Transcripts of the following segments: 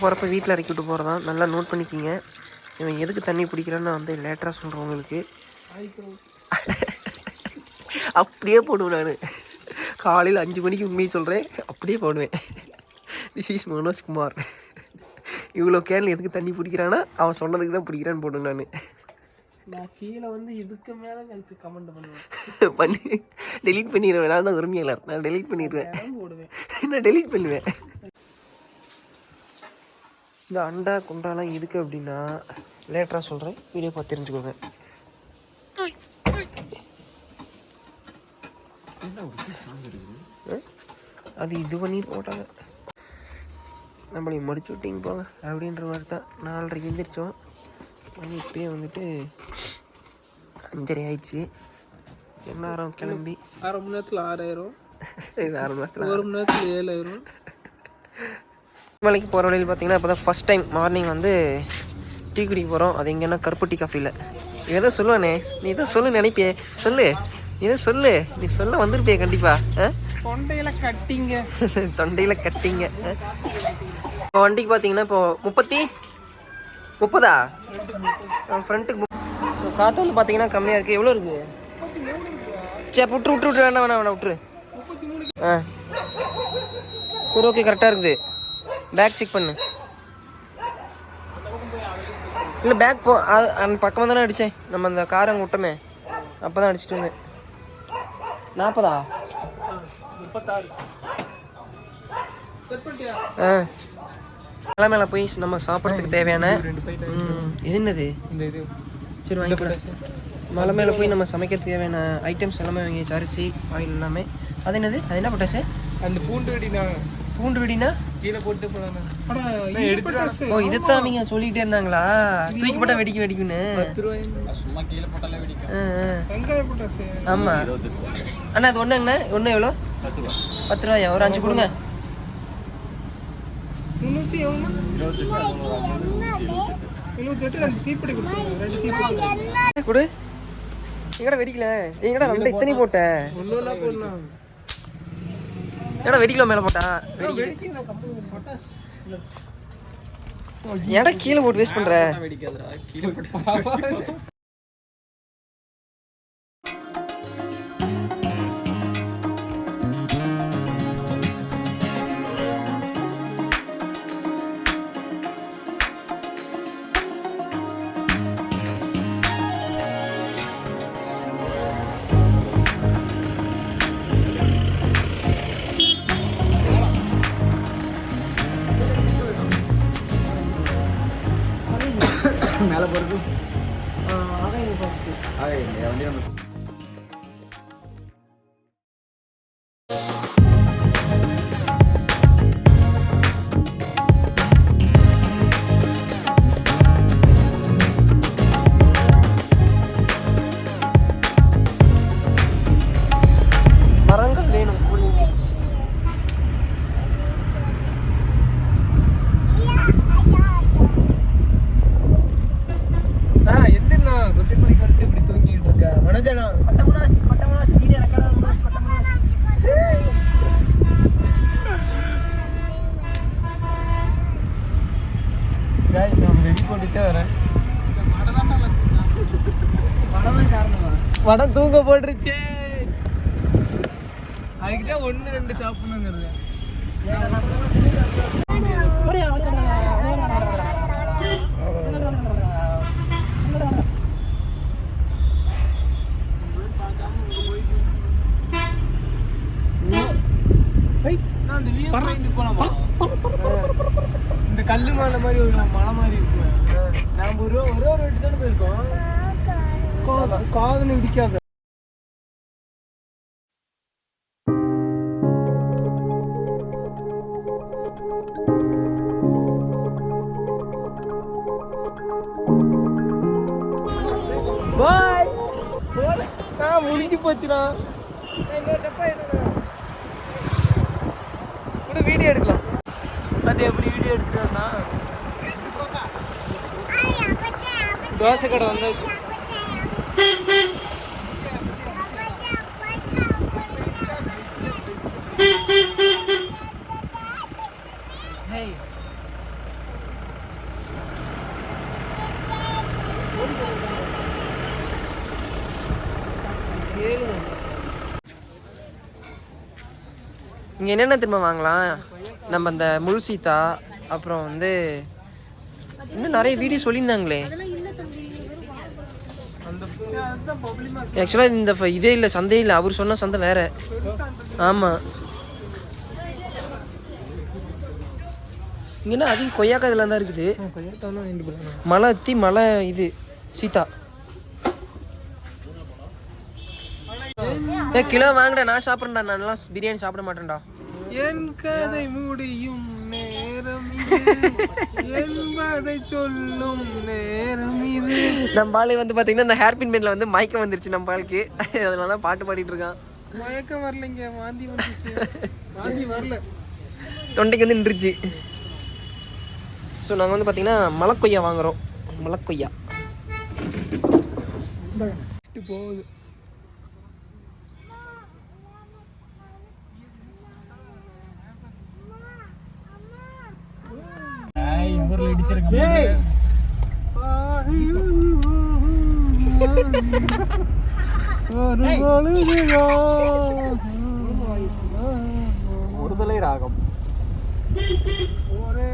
போகிறப்ப வீட்டில் இறக்கி விட்டு போகிறதான் நல்லா நோட் பண்ணிக்கிங்க. இவன் எதுக்கு தண்ணி பிடிக்கிறான்னு நான் வந்து லேட்டராக சொல்கிறேன் உங்களுக்கு. அப்படியே போடுவேன் நான். காலையில் அஞ்சு மணிக்கு உண்மையை சொல்கிறேன் அப்படியே போடுவேன். திஸ் இஸ் மனோஜ்குமார் இவ்வளோ கேனில் எதுக்கு தண்ணி பிடிக்கிறான்னா அவன் சொன்னதுக்கு தான் பிடிக்கிறான்னு போடுவேன் நான். நான் கீழே வந்து இதுக்கு மேலே எனக்கு கமெண்ட் பண்ணுவேன். பண்ணி. டெலீட் பண்ணிடுவேன். நான் தான் உரிமையாளர். நான் டெலீட் பண்ணிடுவேன். போடுவேன். நான் டெலீட் பண்ணுவேன். இந்த அண்டா குண்டாலாம் எதுக்கு அப்படின்னா லேட்டராக சொல்கிறேன் வீடியோ பார்த்து தெரிஞ்சுக்கோங்க? அது இது பண்ணி போட்டாங்க. நம்மளையும் முடிச்சு விட்டீங்க போங்க அப்படின்ற மாதிரி தான். நாலரைக்கு எழுந்திரிச்சோம் மணி இப்பயே வந்துட்டு அஞ்சரை ஆயிடுச்சு. என்ன கிளம்பி. அரை மணி நேரத்தில் ஆறாயிரம். இது அரை மணி நேரத்தில் ஒரு மணி நேரத்தில் ஏழாயிரம். மலைக்கு போகிற வழியில் பார்த்தீங்கன்னா இப்போ தான் ஃபஸ்ட் டைம் மார்னிங் வந்து டீ குடிக்க போகிறோம் அது எங்கன்னா கருப்பு டீ காஃபியில் எதை சொல்லுவானே? நீ தான் சொல்லு நினைப்பியே? சொல்லு. நீ தான் சொல்லு? நீ சொல்ல வந்திருப்பியே கண்டிப்பாக தொண்டையில கட்டிங்க. தொண்டையில் கட்டிங்க. இப்போ வண்டிக்கு பார்த்தீங்கன்னா இப்போ முப்பத்தி முப்பதா? ஃப்ரண்ட்டுக்கு ஸோ காற்று வந்து பார்த்தீங்கன்னா கம்மியாக இருக்குது எவ்வளோ இருக்குது சரி அப்ப விட்ரு விட்ரு விட்ரு வேண்டாம் வேணாம் வேணாம் விட்ரு ஆ. சரி ஓகே கரெக்டாக இருக்குது. பேக் செக் பண்ணு. இல்லை பேக் போ அது- அந்த பக்கமாக தானே அடித்தேன் நம்ம அந்த கார் அங்கே விட்டோமே. அப்போ தான் அடிச்சிட்டு வந்தேன். நாற்பதா முப்பத்தாறு ஆ. மலை மேலே போய் நம்ம சாப்பிட்றதுக்கு தேவையான ரெண்டு இது என்னது? இந்த இது சரி வாங்கிக்கூட மலை மேலே போய் நம்ம சமைக்கிறதுக்கு தேவையான ஐட்டம்ஸ் எல்லாமே வாங்கி அரிசி ஆயில் எல்லாமே. அது என்னது? அது என்ன பட்டாசு அந்த பூண்டு வெடி பூண்டு வெடினா? கீழே போட்டு ஓ இதைத்தான் அவங்க சொல்லிக்கிட்டே இருந்தாங்களா? தூக்கிப்பட்டா வெடிக்க வெடிக்குன்னு. பத்து ரூபாய். சும்மா கீழே போட்டாலே வெடிக்கும். ஆமா. அண்ணா அது ஒன்றுங்கண்ணா ஒன்று எவ்வளோ? பத்து ரூபா பத்து ரூபாயா? ஒரு அஞ்சு கொடுங்க. முந்நூற்றி எவ்வளோ கொடு எங்கடா வெடிக்கல? எங்கடா ரெண்டு இத்தனை போட்ட? போடலாம் ஏடா வெடிக்கல மேலே போட்டா? வெடிக்குது. ஏடா கீழே போட்டு வேஸ்ட் பண்ற? வெடிக்காதடா கீழே போட்டு மேலே ரெடி போட்டுட்டே வரேன். வடம் தூங்க போட்டுருச்சே. அதுக்குதான் ஒன்று ரெண்டு சாப்பிடணுங்கிறது. போலாமா? கல்லு மலை மாதிரி ஒரு மலை மாதிரி இருக்கு. நாம ஒரு ஒரே ஒரு வாட்டி தானே போயிருக்கோம். காதல் இடிக்காத. பாய். நான் முடிஞ்சு போச்சுடா. வீடியோ எடுக்கலாம். வந்துட்டு எப்படி வீடியோ எடுத்துட்டு வந்தா தோசை கடை வந்தாச்சு இங்க என்னென்ன திரும்ப வாங்கலாம்? நம்ம இந்த முழு சீத்தா அப்புறம் வந்து இன்னும் நிறைய வீடியோ சொல்லியிருந்தாங்களே. ஆக்சுவலாக இந்த இதே இல்லை சந்தை இல்லை. அவர் சொன்ன சந்தை வேற. ஆமாம் இங்கன்னா அதிகம் கொய்யாக்கா இதெல்லாம் தான் இருக்குது. மலை அத்தி மலை இது சீதா. ஏ கிலோ வாங்கடா நான் சாப்பிட்றேன்டா. நான் நல்லா பிரியாணி சாப்பிட மாட்டேன்டா. என் கதை முடியும் நேரம் என்பதை சொல்லும் நேரம் இது. நம்ம ஆளு வந்து பார்த்தீங்கன்னா இந்த ஹேர் பின் பென்ல வந்து மயக்கம் வந்துருச்சு நம்ம ஆளுக்கு. அதனால தான் பாட்டு பாடிட்டு இருக்கான். மயக்கம் வரலைங்க வாந்தி வந்துச்சு வாந்தி வரல. தொண்டைக்கு வந்து நின்றுச்சு. ஸோ நாங்கள் வந்து பார்த்தீங்கன்னா மலக்கொய்யா வாங்குறோம். மலக்கொய்யா. போகுது. ஒருதலை ராகம் ஒரே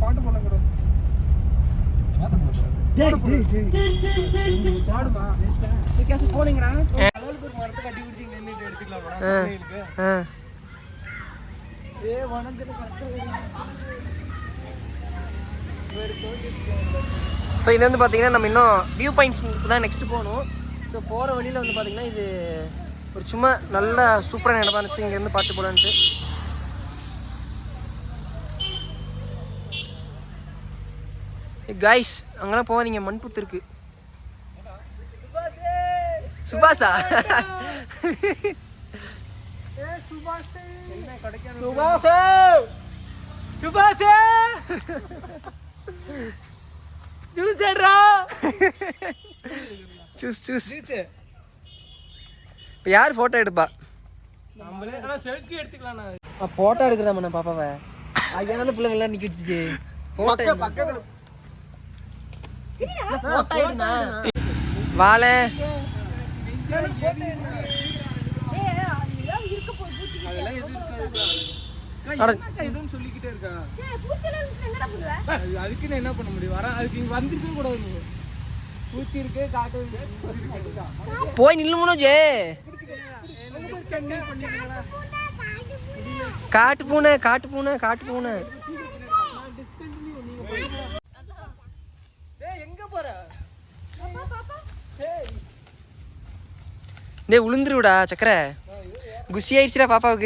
பாட்டு கடவுளுக்கு ஒரு மரத்தை கட்டி நின்றுட்டு எடுத்துக்கலாமா ஏ ஸோ இது வந்து பார்த்தீங்கன்னா நம்ம இன்னும் வியூ பாயிண்ட்ஸ் தான் நெக்ஸ்ட் போகணும். ஸோ போகிற வழியில் வந்து பார்த்தீங்கன்னா இது ஒரு சும்மா நல்ல சூப்பரான இடமா இருந்துச்சு இங்கேருந்து பார்த்து போகலான்ட்டு காய்ஸ் அங்கெல்லாம் போகாதீங்க. மண்புத்து இருக்கு. சுபாஷா! சுபாஷே. சுபாஷே! இப்போ யார் ஃபோட்டோ எடுப்பா? நம்மளே ஆனா செல்ஃபி எடுத்துக்கலாம் ஃபோட்டோ எடுக்கிறதா நான் பாப்பாவை. அது ஏன்னா அந்த பிள்ளை எல்லாம் நிக்க வச்சுச்சு. ஃபோட்டோ வாழை. அதெல்லாம் எதுவும் இதுன்னு சொல்லிக்கிட்டே இருக்கா? அது- அதுக்கு நான் என்ன பண்ண முடியும்? வர அதுக்கு இங்க வந்திருக்க கூடாது. பூச்சி இருக்கு காட்டு. போய் நில்லு முனோஜே? காட்டு பூனை காட்டு பூனை காட்டு பூனை. டேய் உளுந்துருவிடா சக்கரை. Gusia ¿y si la papá?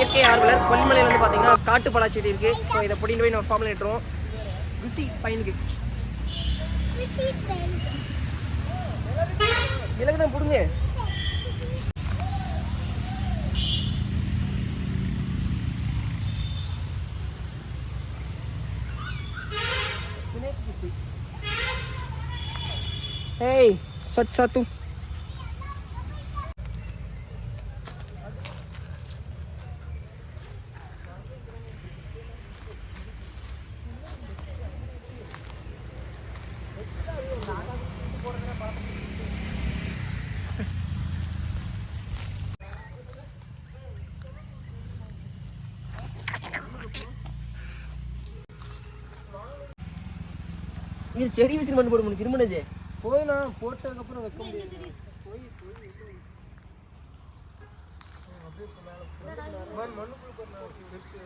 இயற்கை ஆர்வலர் கொல்லிமலையில் வந்து பார்த்தீங்கன்னா காட்டு பலா செடி இருக்கு. ஸோ இதை பொடின்னு போய் நம்ம ஃபார்மில் ஏற்றுவோம் ருசி பயனுக்கு. விலகு தான் பிடுங்க. Hey, sat satu. இது செடி வச்சு மண்ணு போட முடியும் திருமணஜே போய் நான் போட்டதுக்கப்புறம் வைக்க முடியாது. போய் மண் பெருசு.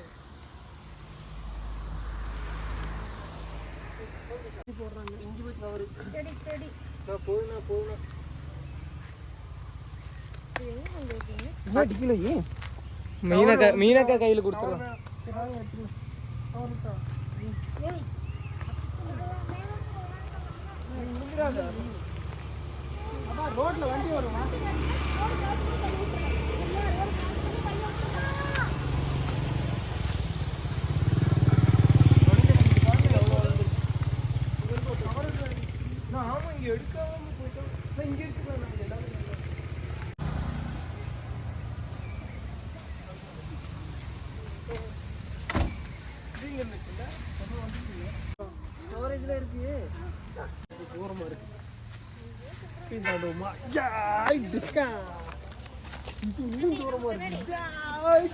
இஞ்சி வச்சு கவரு. நான் போய் நான் போகணும் மீனக்கா மீனக்கா கையில் கொடுத்துடலாம். ரோட்ல வண்டி வருமா ஆமா இங்க எடுக்காம போயிட்டோம் நான் இங்க எடுத்துக்கலாம் நம்ம எல்லாமே ஸ்டோரேஜ்ல இருக்கு தூரமா இருக்கு பின்னாடுமா யாய் டிஸ்கா இது இன்னும் தூரமா இருக்கு யாய்,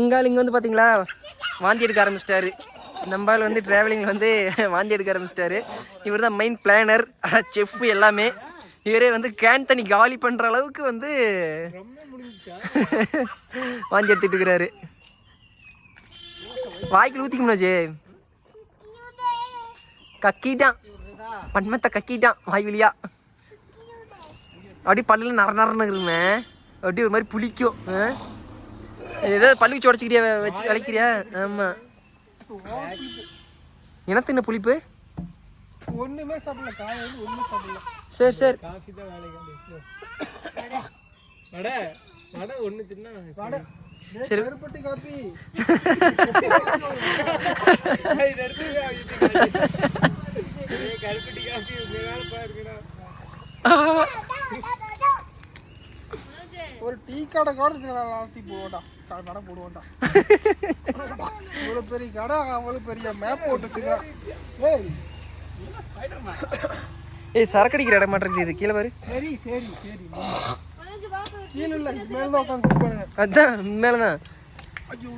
எங்கால் இங்கே வந்து பார்த்தீங்களா வாந்தி எடுக்க ஆரம்பிச்சிட்டாரு. நம்பால் வந்து டிராவலிங்கில் வந்து வாந்தி எடுக்க ஆரம்பிச்சிட்டாரு. இவர் தான் மெயின் பிளானர் செஃப் எல்லாமே. இவரே வந்து கேன் தண்ணி காலி பண்ணுற அளவுக்கு வந்து வாந்தி எடுத்துட்டு இருக்கிறாரு. வாய்க்குள்ள ஊற்றிக்கணும்னாச்சே கக்கிட்டான். பன்மத்தை கக்கிட்டான் வாய் வழியா. அப்படியே பல்லுல நர நரன்னு இருக்குமே. அப்படியே ஒரு மாதிரி புளிக்கும். ஆ? ஏதோ பல்லுக்கு உடச்சிக்கிறியா வச்சு விளைக்கிறியா? ஆமாம் எனக்கு என்ன புளிப்பு? ஒண்ணுமே சாப்பிடல காலையில ஒண்ணுமே சாப்பிடல. சரி சரி. காஃபி தான் வேலைக்கு வடை வடை ஒண்ணு தின்னா வடை. சரி. ஒரு டீ கடை கூட இருக்கிற நடத்தி போவோம்டா. கடை போடுவோம்டா. இவ்வளவு பெரிய கடை அவ்வளவு பெரிய மேப் போட்டு வச்சுக்கிறான் ஏய். ஏய் சரக்கு அடிக்கிற இடம் மாட்டேங்குது இது. கீழே பாரு. சரி சரி சரி. கீழே இல்லை மேல தான் உட்காந்து அதான் மேலே தான் ஐயோ